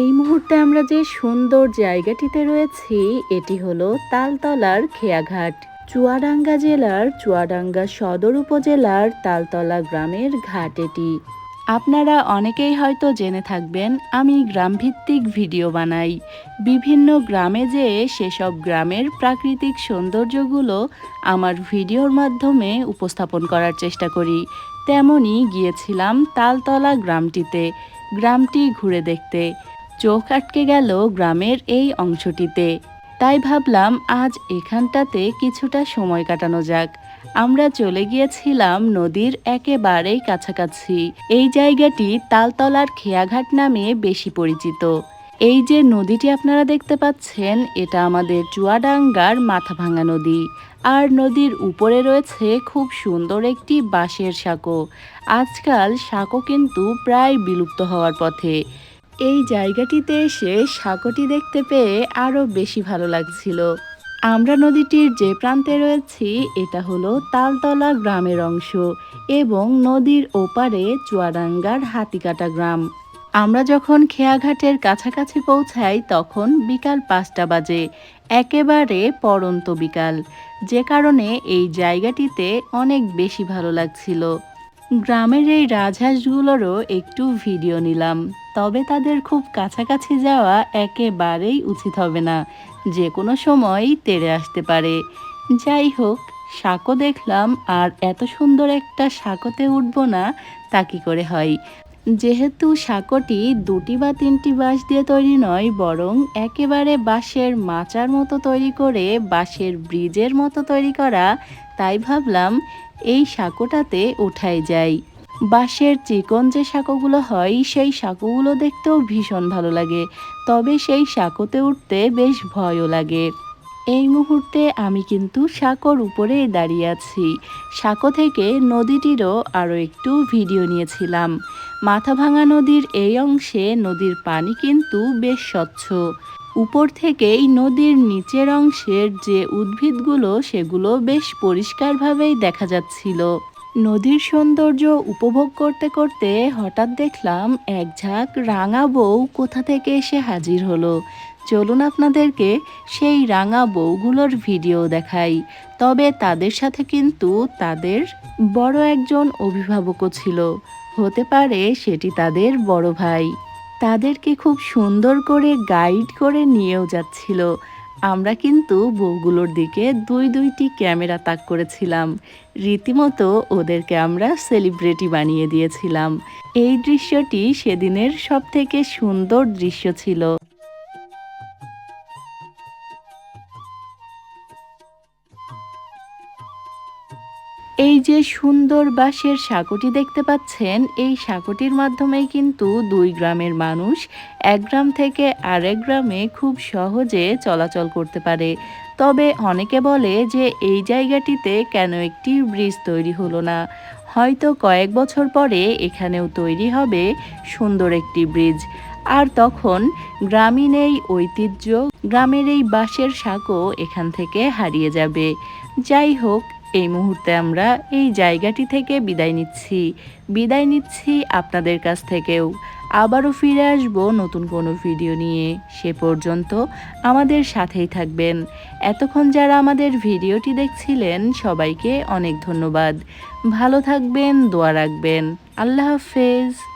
এই মুহূর্তে আমরা যে সুন্দর জায়গাটিতে রয়েছি, এটি হলো তালতলার খেয়াঘাট। চুয়াডাঙ্গা জেলার চুয়াডাঙ্গা সদর উপজেলার তালতলা গ্রামের ঘাট এটি। আপনারা অনেকেই হয়তো জেনে থাকবেন, আমি গ্রামভিত্তিক ভিডিও বানাই। বিভিন্ন গ্রামে যেয়ে সেসব গ্রামের প্রাকৃতিক সৌন্দর্যগুলো আমার ভিডিওর মাধ্যমে উপস্থাপন করার চেষ্টা করি। তেমনই গিয়েছিলাম তালতলা গ্রামটিতে, গ্রামটি ঘুরে দেখতে। চোখ আটকে গেল গ্রামের এই অংশটিতে। তাই ভাবলাম আজ এখানটাতে কিছুটা সময় কাটানো যাক। আমরা চলে গিয়েছিলাম নদীর একেবারেই কাছাকাছি। এই জায়গাটি তালতলার খেয়াঘাট নামে বেশি পরিচিত। এই যে নদীটি আপনারা দেখতে পাচ্ছেন, এটা আমাদের চুয়াডাঙ্গার মাথাভাঙা নদী। আর নদীর উপরে রয়েছে খুব সুন্দর একটি বাঁশের সাঁকো। আজকাল সাঁকো কিন্তু প্রায় বিলুপ্ত হওয়ার পথে। এই জায়গাটিতে এসে সাঁকোটি দেখতে পেয়ে আরও বেশি ভালো লাগছিল। আমরা নদীটির যে প্রান্তে রয়েছি, এটা হলো তালতলা গ্রামের অংশ এবং নদীর ওপারে চুয়াডাঙ্গার হাতিকাটা গ্রাম। আমরা যখন খেয়াঘাটের কাছাকাছি পৌঁছাই, তখন বিকাল পাঁচটা বাজে। একেবারে পরন্ত বিকাল। যে কারণে এই জায়গাটিতে অনেক বেশি ভালো লাগছিল। গ্রামের এই রাজহাঁসগুলোরও একটু ভিডিও নিলাম, তবে তাদের খুব কাছাকাছি যাওয়া একেবারেই উচিত হবে না, যে কোনো সময়ই তেড়ে আসতে পারে। যাই হোক, সাঁকো দেখলাম আর এত সুন্দর একটা সাঁকোতে উঠবো না, তা কি করে হয়? যেহেতু সাঁকোটি দুটি বা তিনটি বাঁশ দিয়ে তৈরি নয়, বরং একেবারে বাঁশের মাচার মতো তৈরি করে বাঁশের ব্রিজের মতো তৈরি করা, তাই ভাবলাম এই সাঁকোটাতে উঠাই যায় বাঁশের চিকন যে সাঁকোগুলো হয়, সেই সাঁকোগুলো দেখতেও ভীষণ ভালো লাগে, তবে সেই সাঁকোতে উঠতে বেশ ভয়ও লাগে। এই মুহূর্তে আমি কিন্তু সাঁকোর উপরে দাঁড়িয়ে আছি। সাঁকো থেকে নদীটিরও আরও একটু ভিডিও নিয়েছিলাম। মাথাভাঙা নদীর এই অংশে নদীর পানি কিন্তু বেশ স্বচ্ছ। উপর থেকেই নদীর নিচের অংশের যে উদ্ভিদগুলো, সেগুলো বেশ পরিষ্কারভাবেই দেখা যাচ্ছিল। নদীর সৌন্দর্য উপভোগ করতে করতে হঠাৎ দেখলাম এক ঝাঁক রাঙা বউ কোথা থেকে এসে হাজির হলো। চলুন আপনাদেরকে সেই রাঙা বউগুলোর ভিডিও দেখাই। তবে তাদের সাথে কিন্তু তাদের বড় একজন অভিভাবকও ছিল। হতে পারে সেটি তাদের বড় ভাই। তাদেরকে খুব সুন্দর করে গাইড করে নিয়েও যাচ্ছিল। আমরা কিন্তু বউগুলোর দিকে দুই দুইটি ক্যামেরা তাক করেছিলাম। রীতিমতো ওদেরকে আমরা সেলিব্রিটি বানিয়ে দিয়েছিলাম। এই দৃশ্যটি সেদিনের সব থেকে সুন্দর দৃশ্য ছিল। এই যে সুন্দর বাঁশের সাঁকোটি দেখতে পাচ্ছেন, এই সাঁকোটির মাধ্যমেই কিন্তু দুই গ্রামের মানুষ এক গ্রাম থেকে আরেক গ্রামে খুব সহজে চলাচল করতে পারে। তবে অনেকে বলে যে এই জায়গাটিতে কেন একটি ব্রিজ তৈরি হলো না? হয়তো কয়েক বছর পরে এখানেও তৈরি হবে সুন্দর একটি ব্রিজ। আর তখন গ্রামীণ এই ঐতিহ্য, গ্রামের এই বাঁশের সাঁকো এখান থেকে হারিয়ে যাবে। যাই হোক এই মুহূর্তে আমরা এই জায়গাটি থেকে বিদায় নিচ্ছি। বিদায় নিচ্ছি আপনাদের কাছ থেকেও। আবারও ফিরে আসব নতুন কোনো ভিডিও নিয়ে। সে পর্যন্ত আমাদের সাথেই থাকবেন। এতক্ষণ যারা আমাদের ভিডিওটি দেখছিলেন, সবাইকে অনেক ধন্যবাদ। ভালো থাকবেন, দোয়া রাখবেন। আল্লাহ হাফেজ।